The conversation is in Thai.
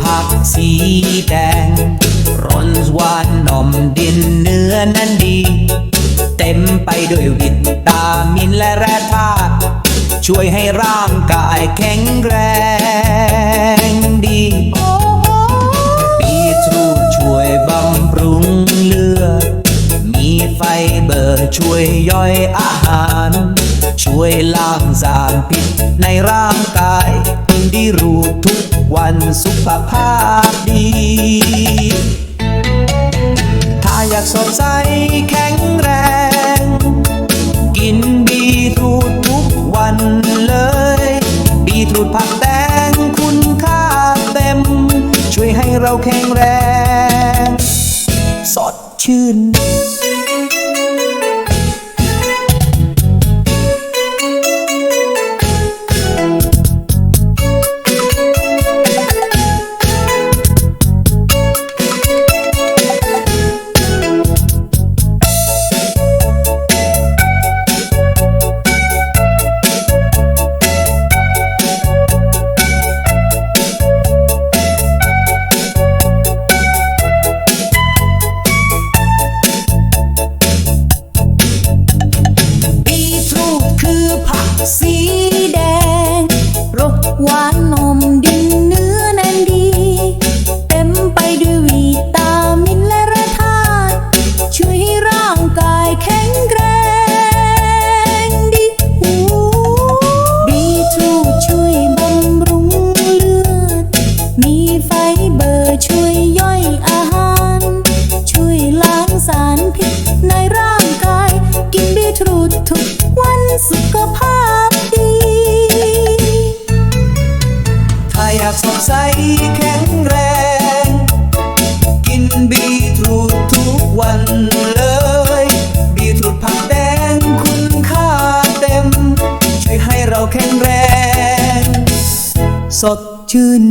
ผักสีแดงร้อนหวานนมดินเนื้อนั้นดี เต็มไปด้วยวิตามินและแร่ธาตุช่วยให้ร่างกายแข็งแรงดีบีทรูทช่วยบำรุงเลือด มีไฟเบอร์ช่วยย่อยอาหาร ช่วยล้างสารพิษในร่างกาย ดีรู้ทุกวันสุขภาพดี ถ้าอยากสดใสแข็งแรง กินบีทรูททุกวันเลย บีทรูทผักแดงคุณค่าเต็ม ช่วยให้เราแข็งแรง สดชื่น สห ใสแข็งแรง กินบีทรูททุกวันเลย บีทรูทผักแดงคุณค่าเต็ม ช่วยให้เราแข็งแรง สดชื่น